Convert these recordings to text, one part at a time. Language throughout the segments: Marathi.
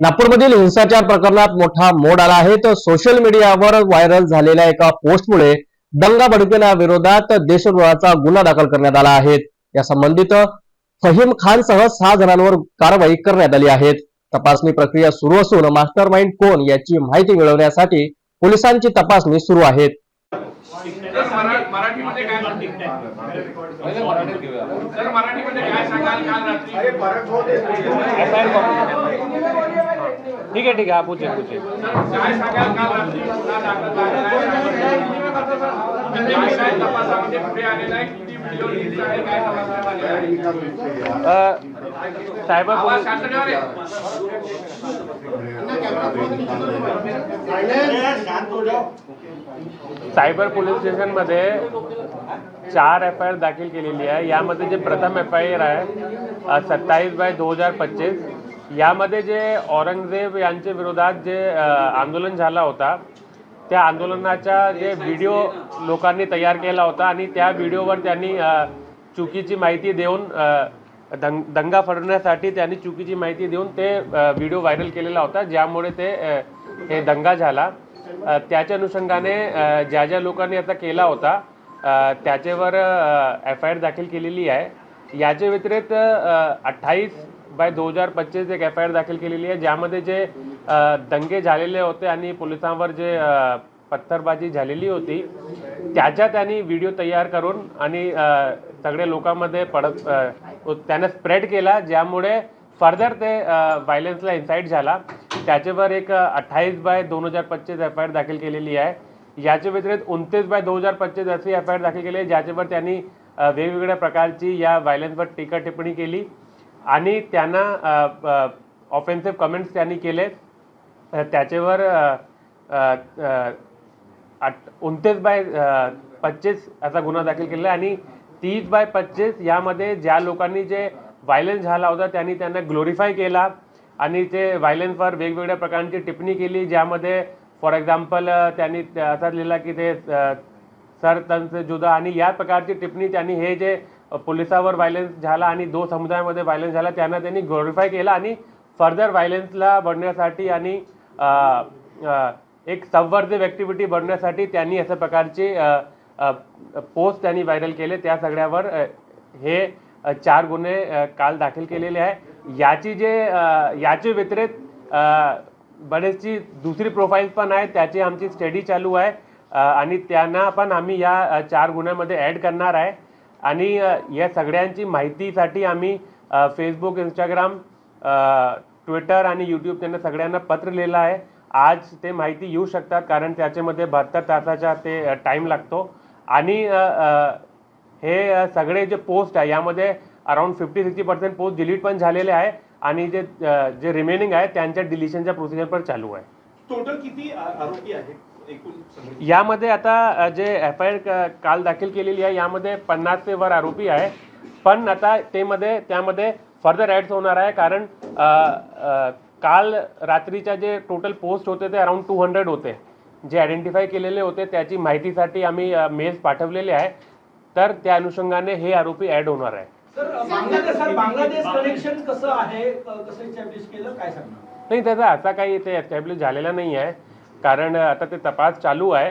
नागपूरमधील हिंसाचार प्रकरणात मोठा मोड आला आहे. तर सोशल मीडियावर व्हायरल झालेल्या एका पोस्टमुळे दंगा भडकविण्याविरोधात देशद्रोहाचा गुन्हा दाखल करण्यात आला आहे. या संबंधित फहीम खान सह सहा जणांवर कारवाई करण्यात आली आहे. तपासणी प्रक्रिया सुरू असून मास्टर माइंड कोण याची माहिती मिळवण्यासाठी पोलिसांची तपासणी सुरू आहे. मराठीमध्ये काय मराठीमध्ये काय सांगाल? काल रात्री ठीक है ठीक है आप पूछे पूछे काय सांगाल काल रात्री गुन्हा दाखल झालेला आहे म्हणजे काय काय तपासामध्ये पुढे आलेला आहे किती व्हिडिओ लिंक आहे काय तपासण्यात आलेलं आहे सायबर आवाज पोलीस शांत ठेवा रे. सायबर पोलीस स्टेशनमध्ये चार एफ आय आर दाखल केलेली आहे यामध्ये जे प्रथम एफ आय आर आहे सत्तावीस बाय दोन हजार पच्चीस यामध्ये जे औरंगजेब यांच्या विरोधात जे आंदोलन झाला होता त्या आंदोलनाचा जे व्हिडिओ लोकांनी तयार केला होता आणि त्या व्हिडिओवर त्यांनी चुकीची माहिती देऊन दंग दंगा फडवण्यासाठी त्यांनी चुकीची माहिती देऊन ते व्हिडिओ व्हायरल केलेला होता ज्यामुळे ते हे दंगा झाला. त्याच्या अनुषंगाने ज्या ज्या लोकांनी आता केला होता त्याच्यावर एफ आय आर दाखल केलेली आहे. याच्या व्यतिरिक्त अठ्ठावीस बाय दोन हजार पच्चीस एक एफ आय आर दाखल केलेली आहे ज्यामध्ये जे दंगे झालेले होते आणि पोलिसांवर जे पत्थरबाजी झालेली होती त्याच्या त्यांनी व्हिडिओ तयार करून आणि सगळे लोकांमध्ये पडत त्यानं स्प्रेड केला ज्यामुळे फर्दर ते व्हायलन्सला इन्साईट झाला. त्याच्यावर एक अठ्ठावीस बाय दोन हजार पच्चीस एफ आय आर दाखल केलेली आहे. याच्या व्यतिरिक्त उनतीस बाय दोन हजार पच्चीस अशी एफ आय आर दाखल केली आहे ज्याच्यावर त्यांनी वेगवेगळ्या प्रकारची या व्हायलन्सवर टीका टिप्पणी केली. आणि त्यांना ऑफेन्सिव्ह कमेंट्स त्यांनी केले त्याच्यावर उनतीस बाय पच्चीस असा गुन्हा दाखल केला आहे. आणि तीस बाय पच्चीस यामध्ये ज्या लोकांनी जे व्हायलन्स झाला होता त्यांनी त्यांना ग्लोरीफाय केला. आणि ते व्हायलन्सवर वेगवेगळ्या प्रकारची टिप्पणी केली ज्यामध्ये फॉर एक्झाम्पल त्यांनी असा लिहिला की ते सर तंच जुदा. आणि या प्रकारची टिप्पणी त्यांनी हे जे पोलिसावर व्हायलेन्स झाला आणि दो समुदायामध्ये व्हायलेन्स झाला त्यांना त्यांनी ग्लोरिफाय केला आणि फर्दर व्हायलेन्सला बनण्यासाठी आणि एक संवर्धित ॲक्टिव्हिटी बनण्यासाठी त्यांनी अशा प्रकारचे पोस्ट त्यांनी व्हायरल केले. त्या सगळ्यावर हे चार गुन्हे काल दाखल केलेले आहे. याची जे याचे व्यतिरिक्त बरेचशी दुसरी प्रोफाईल पण आहे त्याची आमची स्टडी चालू आहे. आणि त्यांना पण आम्ही या चार गुन्ह्यामध्ये ॲड करणार आहे. आणि या सगळ्यांची माहितीसाठी आम्ही फेसबुक इंस्टाग्राम ट्विटर आणि यूट्यूब त्यांना सगळ्यांना पत्र लिहिलं आहे. आज ते माहिती येऊ शकतात कारण त्याच्यामध्ये बहात्तर तासाचा ते टाईम लागतो. आणि हे सगळे जे पोस्ट आहे यामध्ये around fifty sixty percent post delete पण झालेले आहे आणि जे जे रिमेनिंग आहे त्यांच्या डिलिशनच्या प्रोसिजर पण चालू आहे. टोटल किती आरोपी आहेत? यामध्ये आता जे एफ आय आर काल दाखल केलेली आहे यामध्ये पन्नासचे वर आरोपी आहे. पण आता ते मध्ये त्यामध्ये फर्दर ॲड्स होणार आहे कारण काल रात्रीच्या जे टोटल पोस्ट होते ते अराउंड टू हंड्रेड होते. जे आयडेंटिफाय केलेले होते त्याची माहितीसाठी आम्ही मेल्स पाठवलेले आहे. तर त्या अनुषंगाने हे आरोपी ॲड होणार आहे. नाही त्याचा असा काही ते एस्टॅब्लिश झालेला नाही आहे. कारण आता ते तपास चालू आहे.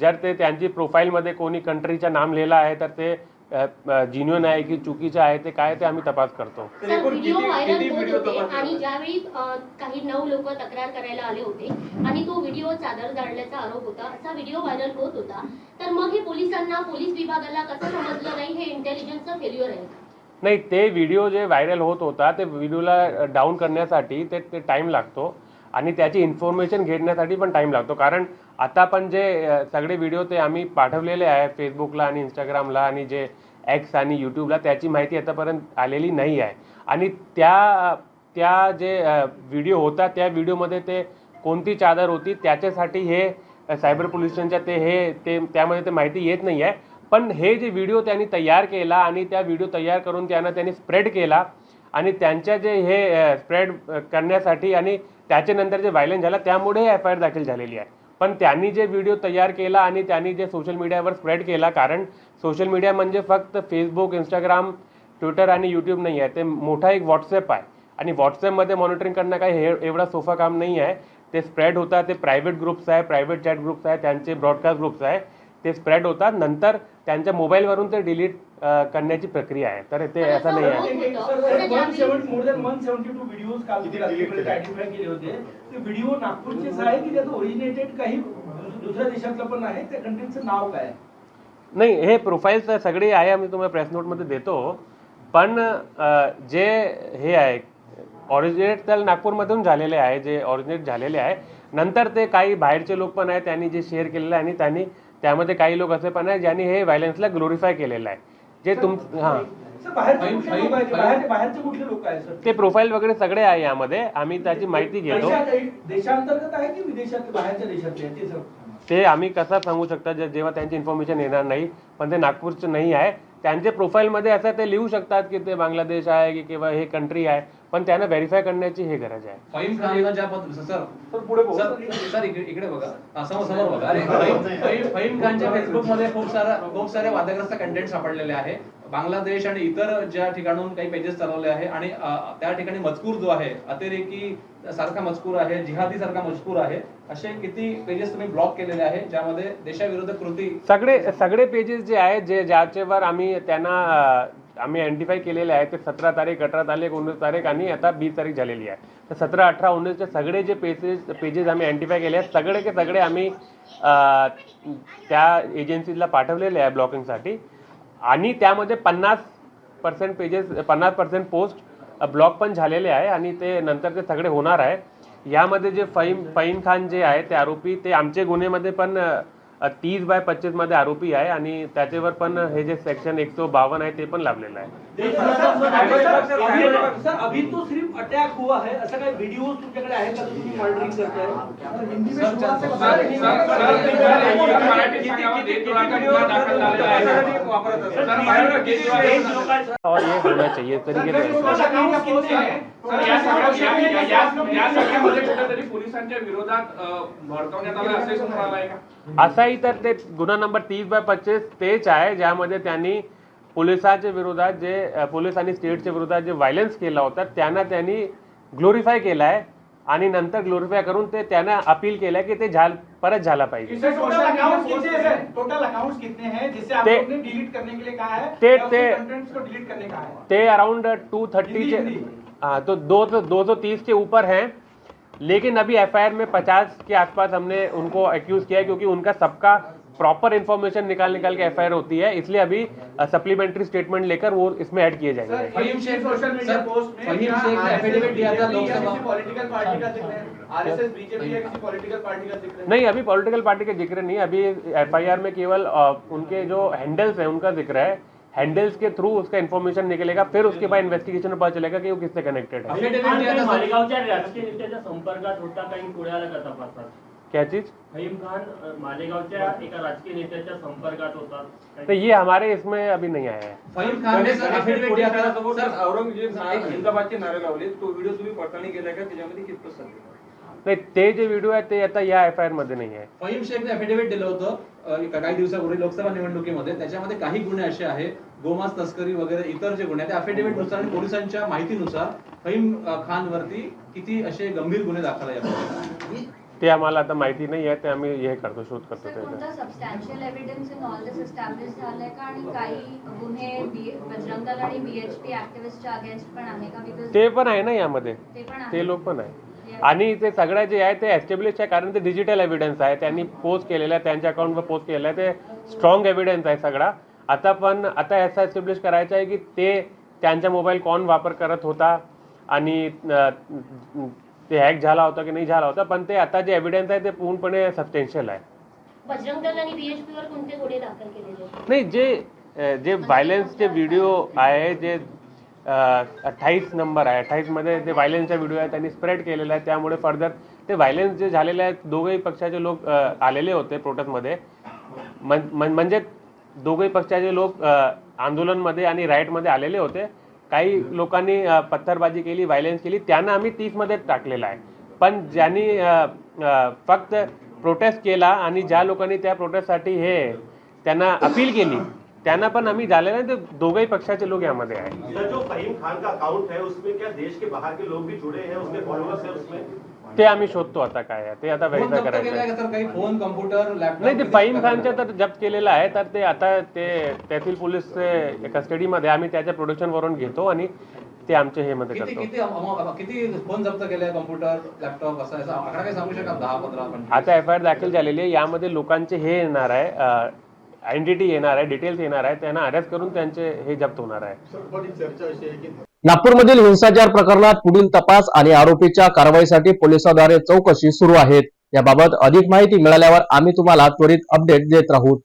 जर ते त्यांची प्रोफाईलमध्ये कोणी कंट्रीचं नाम लिहिलं आहे तर ते जिन्युअन आहे की चुकीचं आहे ते काय ते आम्ही तपास करतो. सर व्हिडिओ व्हायरल होत होते आणि ज्यावेळी काही नऊ लोक तक्रार करायला आले होते आणि तो व्हिडिओ चादर जाळल्याचा आरोप होता असा व्हिडिओ व्हायरल होत होता तर मग हे पोलिसांना पोलीस विभागाला कसं समजलं नाही? हे इंटेलिजन्सचं फेल्युअर आहे. नाही ते व्हिडिओ जे व्हायरल होत होता ते व्हिडिओला डाऊन करण्यासाठी ते ते टाईम लागतो. आणि त्याची इन्फॉर्मेशन घेण्यासाठी पण टाईम लागतो. कारण आता पण जे सगळे व्हिडिओ ते आम्ही पाठवलेले आहे फेसबुकला आणि इंस्टाग्रामला आणि जे एक्स आणि यूट्यूबला त्याची माहिती आतापर्यंत आलेली नाही आहे. आणि त्या त्या जे व्हिडिओ होता त्या व्हिडिओमध्ये ते कोणती चादर होती त्याच्यासाठी हे सायबर पोल्युशनच्या ते हे ते त्यामध्ये ते माहिती येत नाही आहे. पण हे जे व्हिडिओ त्यांनी तयार केला आणि त्या व्हिडिओ तयार करून त्यांना त्यांनी स्प्रेड केला आणि त्यांच्या जे हे स्प्रेड करण्यासाठी आणि त्याच्यानंतर जे व्हायलन्स झाला त्यामुळे एफ आय आर दाखल झालेली आहे. पण त्यांनी जे व्हिडिओ तयार केला आणि त्यांनी जे सोशल मीडियावर स्प्रेड केला कारण सोशल मीडिया म्हणजे फक्त फेसबुक इंस्टाग्राम ट्विटर आणि यूट्यूब नाही आहे. ते मोठा एक व्हॉट्सअप आहे. आणि व्हॉट्सअपमध्ये मॉनिटरिंग करणं काही हे एवढा सोफा काम नाही आहे. ते स्प्रेड होतात ते प्रायव्हेट ग्रुप्स आहे प्रायव्हेट चॅट ग्रुप्स आहे त्यांचे ब्रॉडकास्ट ग्रुप्स आहे. ते स्प्रेड होतात. नंतर त्यांच्या मोबाईलवरून ते डिलीट करण्याची प्रक्रिया आहे. तर ते असं नाही आहे. होत- more than one seventy two videos काल तुम्ही रात्रीपर्यंत आयडेंटिफाय केले? होते. ते व्हिडिओ नागपूरचेच आहे की त्यात ओरिजिनेटेड काही दुस- दुसऱ्या देशातलं पण आहे? त्या कंटेंटचं नाव काय आहे? नाही हे प्रोफाईल्स सगळे आहे आम्ही तुम्हाला प्रेस नोटमध्ये देतो. पण जे हे आहे ऑरिजिनेट तर नागपूरमधून झालेले आहे जे ऑरिजिनेट झालेले आहे. नंतर ते काही बाहेरचे लोक पण आहेत त्यांनी जे शेअर केलेलं आहे आणि त्यांनी त्यामध्ये काही लोक असे पण आहेत ज्यांनी हे व्हायलन्सला ग्लोरिफाय केलेलं आहे. जे तुम हां. सर बाहेरचे कुठले लोक आहेत? बाहेरचे बाहेरचे कुठले लोक आहेत सर? ते प्रोफाईल वगैरे सगळे आहे यामध्ये. आम्ही त्याची माहिती घेतो? ते सर? ते आम्ही कसं सांगू शकता जे जेव्हा त्यांची इन्फॉर्मेशन येणार नाही पण ते नागपूरचे नाही आहे. त्यांचे प्रोफाईलमध्ये असं ते लिहू शकतात की ते बांगलादेश आहे की किंवा हे कंट्री आहे पण त्यांना व्हेरीफाय करण्याची हे गरज आहे. फहीम खानला ज्या पद्धतीनं. सर सर सर इकडे बघा. समोर समोर बघा. अरे फहीम खानच्या फेसबुकमध्ये खूप सारा खूप सारे वादग्रस्त कंटेंट सापडलेले आहे. बांगलादेश आणि इतर ज्या ठिकाणून काही पेजेस चालवले आहे आणि त्या ठिकाणी मजकूर जो आहे अतिरेकी सारखा मजकूर आहे जिहादी सारखा मजकूर आहे असे किती पेजेस तुम्ही ब्लॉक केलेले आहे ज्यामध्ये देशाविरुद्ध कृती सगळे सगळे पेजेस जे आहेत जे ज्याच्यावर आम्ही त्यांना आम्ही आयडेंटिफाय केलेले आहे ते सतरा तारीख अठरा तारीख उन्नीस तारीख आणि आता बीस तारीख झालेली आहे. तर सतरा अठरा उन्नीसचे सगळे जे पेजेस पेजेस आम्ही आयडेंटिफाय केले आहेत सगळे के सगळे आम्ही त्या एजन्सीला पाठवलेले आहे ब्लॉकिंगसाठी आणि त्यामध्ये पन्नास पर्सेंट पेजेस पन्नास पर्सेंट पोस्ट ब्लॉक पण झालेले आहे आणि ते नंतर ते सगळे होणार आहे. यामध्ये जे फहीम फहीम खान जे आहे ते आरोपी ते आमचे गुन्हेमध्ये पण तीस बाय पच्चीसमध्ये आरोपी आहे आणि त्याच्यावर पण हे जे सेक्शन एकशे बावन्न आहे ते पण लाभलेलं आहे. से और ये होना चाहिए इस तरीके से टोटल अकाउंट कितने सर, या सगळ्या- या- या- या- या सगळ्यामध्ये कुठेतरी पोलिसांच्या विरोधात अ, भडकवण्यात आलं असे समोर आलंय का? असाही तर ते गुन्हा नंबर तीस बाय पच्चीस तेच आहे ज्यामध्ये त्यांनी पोलिसांच्या विरोधात जे पोलीस आणि स्टेटच्या विरोधात जे व्हायलन्स केला होता त्यांना त्यांनी ग्लोरिफाय केला आहे. आणि नंतर ग्लोरिफाय करून ते त्यांना अपील केलं की ते झाल परत झाला पाहिजे. ते- लोग ने डिलीट करने के लिए कहा है? ते- या उसके ते- कंटेंट्स को डिलीट करने कहा है। ते अराउंड टू थर्टी हिंदी, के हिंदी। हाँ तो दो सौ दो सौ तीस के ऊपर हैं लेकिन अभी एफआईआर में पचास के आसपास हमने उनको एक्यूज किया है क्योंकि उनका सबका प्रॉपर इन्फॉर्मेशन निकाल निकाल के एफआईआर होती है इसलिए अभी सप्लीमेंट्री स्टेटमेंट लेकर वो इसमें ऐड किए जाएँगे। Faheem Shaikh social media sir, post में फहीम शेख ने एफिडेविट दिया था लोकसभा पॉलिटिकल पार्टी का ज़िक्र आरएसएस बीजेपी या किसी पॉलिटिकल पार्टी का ज़िक्र नहीं अभी पॉलिटिकल पार्टी का ज़िक्र नहीं अभी एफआईआर में केवल उनके जो हैंडल्स हैं उनका ज़िक्र है। हैंडल्स के थ्रू उसका इन्फॉर्मेशन निकलेगा फिर उसके बाद इन्वेस्टिगेशन में पता चलेगा कि वो किससे कनेक्टेड है। मालेगावच्या राजकीय नेत्याच्या संपर्कात होता काही का क्या चीज़? फहीम खान मालेगावच्या एका राजकीय नेत्याच्या संपर्कात होता तो ये हमारे इसमें अभी नहीं आया है। फहीम खान ने सर एफिडेविट दिया था। सर सर औरंगज़ेब जिंदाबादचे नारे लावले तो व्हिडिओ तुम्ही पडताळणी केलाय का त्याच्यामध्ये कितपत सत्य? नाही ते जे व्हिडिओ आहे ते आता या एफ आय आरमध्ये नाही आहे फहीम शेखने एफिडेविट दिलं होतं एका काही दिवसापूर्वी लोकसभा निवडणुकीमध्ये. त्याच्यामध्ये काही गुन्हे असे आहे गोमांस तस्करी वगैरे इतर जे गुन्हे आहेत, अफिडेविटनुसार आणि पोलिसांच्या माहितीनुसार फहीम अ, खान वरती किती असे गंभीर गुन्हे दाखल आहे? ते आम्हाला आता माहिती नाही आहे ते आम्ही हे करतो शोध करतो सर त्याचा कोणता substantial evidence in all this establish झालंय का? आणि काही गुन्हे बी- बजरंग दल आणि बीएचपी ऍक्टिव्हिस्टच्या अगेन्स्ट पण आहे का? बिकॉज ते पण आहे ना यामध्ये. ते पण आहे. ते लोक पण आहे आणि ते सगळ्या जे आहे ते एस्टॅब्लिश आहे कारण ते डिजिटल एव्हिडन्स आहे. त्यांनी पोस्ट केलेलं आहे त्यांच्या अकाउंटवर पोस्ट केलेलं आहे. ते स्ट्रॉंग एव्हिडन्स आहे सगळा. आता पण आता असं एस्टॅब्लिश करायचं आहे की ते त्यांचा मोबाईल कोण वापर करत होता आणि ते हॅक झाला होता की नाही झाला होता पण ते आता जे एव्हिडन्स आहे ते पूर्णपणे सबस्टेन्शियल आहे? नाही जे जे व्हायलन्सचे व्हिडिओ आहे जे अठ्ठावीस नंबर आहे. अठ्ठावीसमध्ये जे व्हायलन्सचा व्हिडिओ आहे त्यांनी स्प्रेड केलेला आहे त्यामुळे फर्दर ते व्हायलेन्स जे झालेले आहेत दोघंही पक्षाचे लोक आलेले होते प्रोटेस्टमध्ये म्हणजे दोघंही पक्षाचे लोक आंदोलनमध्ये आणि राईटमध्ये आलेले होते. काही लोकांनी पत्थरबाजी केली व्हायलेन्स केली. त्यांना आम्ही तीसमध्ये टाकलेलं आहे. पण ज्यांनी फक्त प्रोटेस्ट केला आणि ज्या लोकांनी त्या प्रोटेस्टसाठी हे त्यांना अपील केली त्यांना पण आम्ही झालेलं आहे ते दोघही पक्षाचे लोक यामध्ये आहे सर जो फहीम खान का अकाउंट है उसमें क्या देश के बाहर के लोग भी जुड़े हैं? उसके फॉलोअर्स हैं उसमें? ते आम्ही शोधतो आता काय आहे ते आता जप्त करायचं फोन कम्प्युटर लॅपटॉप नाही ते फहीम खानच्या तर जप्त केलेलं आहे तर ते आता ते त्यातील पोलीसचे कस्टडीमध्ये आम्ही त्याच्या प्रोडक्शन वरून घेतो आणि ते आमचे हे मध्ये करतो. किती फोन जप्त केले कम्प्युटर लॅपटॉप असं असं? आकडा काही सांगू शकाल दहा पंधरा आता एफ आय आर दाखल झालेली आहे यामध्ये लोकांचे हे येणार आहे आयडेंटिटी येणार आहे डिटेल्स येणार आहे त्यांना अरेस्ट करून त्यांचे हे जप्त होणार आहे. नागपूरमधील हिंसाचार प्रकरणात पुढील तपास आणि आरोपीच्या कारवाईसाठी पोलिसांद्वारे चौकशी सुरू आहेत. याबाबत अधिक माहिती मिळाल्यावर आम्ही तुम्हाला त्वरित अपडेट देत राहू.